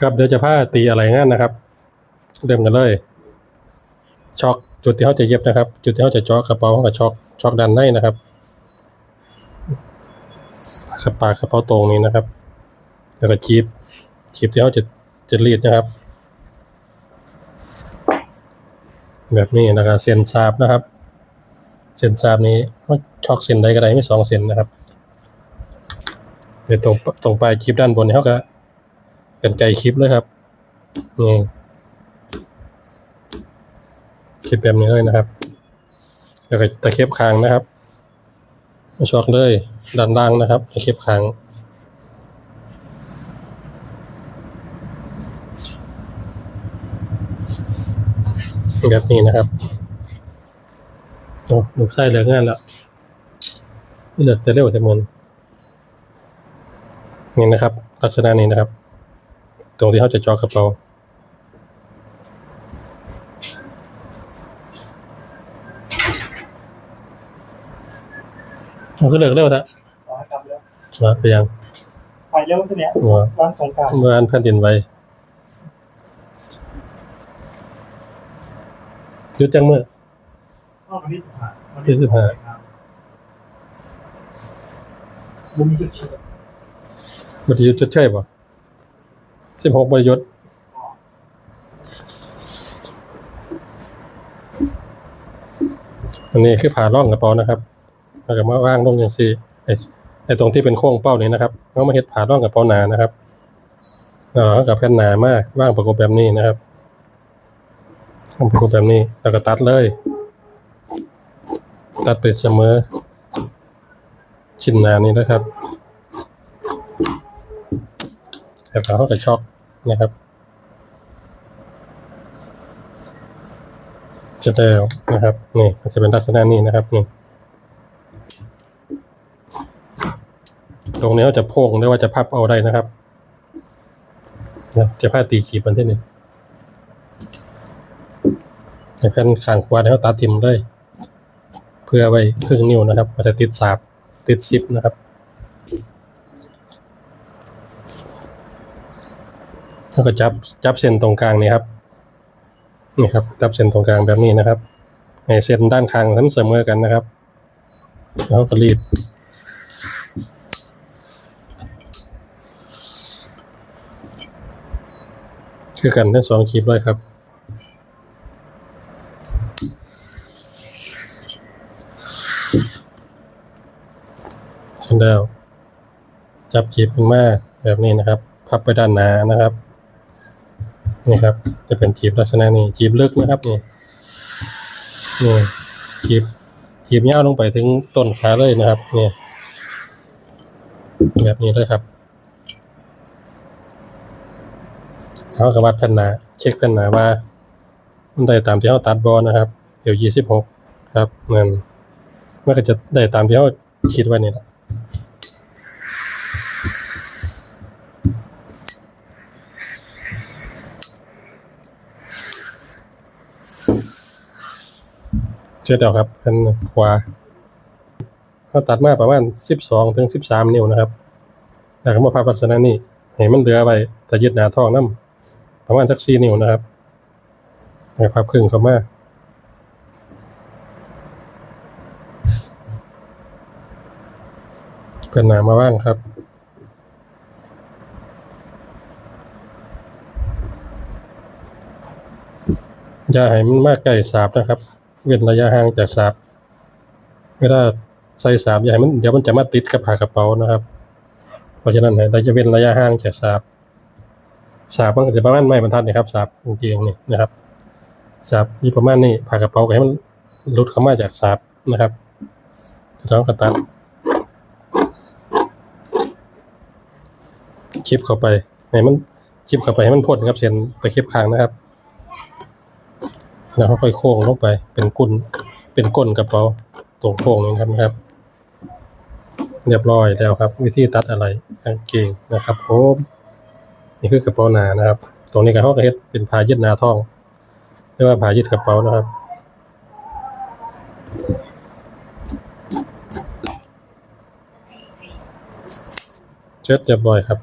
ครับเดี๋ยวจะพาตีอะไรงานนะครับ เริ่มกันเลยช็อกจุดที่เขาจะเย็บนะครับ จุดที่เขาจะจาะกระเป๋าเขากับช็อกช็อกด้านในนะครับกระปากกระเป๋าตรงนี้นะครับ แล้วก็จีบจีบที่เขาจะจะรีดนะครับ แบบนี้นะครับเส้นซาบนะครับ เส้นซาบนี้เขาช็อกเส้นใดก็ได้ไม่สองเส้นนะครับเดี๋ยวตรงตรงปลายคลิปด้านบนเนี่ยเขาก็ เป็นไกลคลิปเลยครับนี่คลิปแบบนี้เลยนะครับแล้วก็ตะเข็บค้างนะครับช็อกเลยด้านล่างนะครับตะเข็บค้างแบบนี้นะครับโอ้ลูกไส้เหลืองานแล้วนี่เหลือแต่เร็วแต่มนนี่นะครับลักษณะนี้นะครับ รงที่เขาจะเจอกระเป๋ามันก็เหลือกเร็วนะขอให้กลับแล้วมาไปยังไปเร็วสิเนี่ยหัววันสงกรารเมื่ออันแผ่นดินไหวหยุดจังเมื่อวันที่สิบห้าวันที่สิบห้าบุญจุดเชื่อบริยุทธ์ชดเชยป่ะ สิบหกบริยุทธ์อันนี้คือผ่าร่องกระเป๋านะครับแล้วก็มาว่างลงอย่างสี่ไอ้ไอ้ตรงที่เป็นโค้งเป้านี้นะครับเขามาเห็ดผ่าร่องกระเป๋าหนานะครับแล้วเรากับแผ่นหนามากว่างประกบแบบนี้นะครับประกบแบบนี้ แล้วก็ตัดเลย ตัดไปเสมอ ชิ้นหนานี้นะครับแล้วก็เขาก็ช็อก นะครับจะแล้วนะครับนี่มันจะเป็นลักษณะนี้นะครับนี่ตรงนี้เขาจะโพงได้ว่าจะพับเอาได้นะครับนะจะผ้าตีขีบมันที่นี่จะแผ่นขางขวาเขาตัดทิมเลย เพื่อไว้ครึ่งนิ้วนะครับมันจะติดสาบติดซิปนะครับ แล้วก็จับจับเส้นตรงกลางนี่ครับนี่ครับจับเส้นตรงกลางแบบนี้นะครับให้เส้นด้านข้างทั้งเสมอกันนะครับแล้วก็รีดคือกันทั้งสองคลิปเลยครับเช่นเดียวจับจีบขึ้นมาแบบนี้นะครับ พับไปด้านหน้านะครับ นี่ครับ จะเป็นจีบลักษณะนี้จีบลึกนะครับนี่นี่จีบจีบยาลงไปถึงต้นขาเลยนะครับนี่แบบนี้เลยครับเขากระวัดแผ่นหนา เช็คแผ่นหนาว่ามันได้ตามที่เขาตัดบอลนะครับเอวยี่สิบหกครับนั่นมันก็จะได้ตามที่เขาคิดไว้นี่แหละ เจ็ดแล้วครับเป็นขวาเขาตัดมาประมาณสิบสองถึงสิบสามนิ้วนะครับแล้วก็มาพับลักษณะนี้ให้มันเหลือไปแต่ยึดหนาทองน้ำประมาณสักสี่นิ้วนะครับให้พับครึ่งเข้ามาเป็นหนามาว่างครับอย่าให้มันมากใกล้สาบนะครับ เว้นระยะห่างจากสาบเวลาใส่สาบอย่าให้มันเดี๋ยวมันจะมาติดกับผ้ากระเป๋านะครับ เพราะฉะนั้นเราจะเว้นระยะห่างจากสาบสาบมันจะประมาณไม่บรรทัดนะครับสาบกางเกงนี่นะครับสาบอยู่ประมาณนี้ผ้ากระเป๋าก็ให้มันหลุดเข้ามาจากสาบนะครับเราก็ตัดคลิปเข้าไปให้มันคลิปเข้าไปให้มันพ่นครับเส้นตะเข็บคางนะครับ แล้วค่อยโค้งลงไป เป็นกุนเป็นก้นกระเป๋าตรงโค้งนี้นะครับ เรียบร้อยแล้วครับ วิธีตัดอะไรกางเกงนะครับผมนี่คือกระเป๋าหนานะครับ ตรงนี้ก็เขาก็เฮ็ดเป็นผ้ายึดหนาท้องเรียกว่าผ้ายึดกระเป๋านะครับเช็ดเรียบร้อยครับ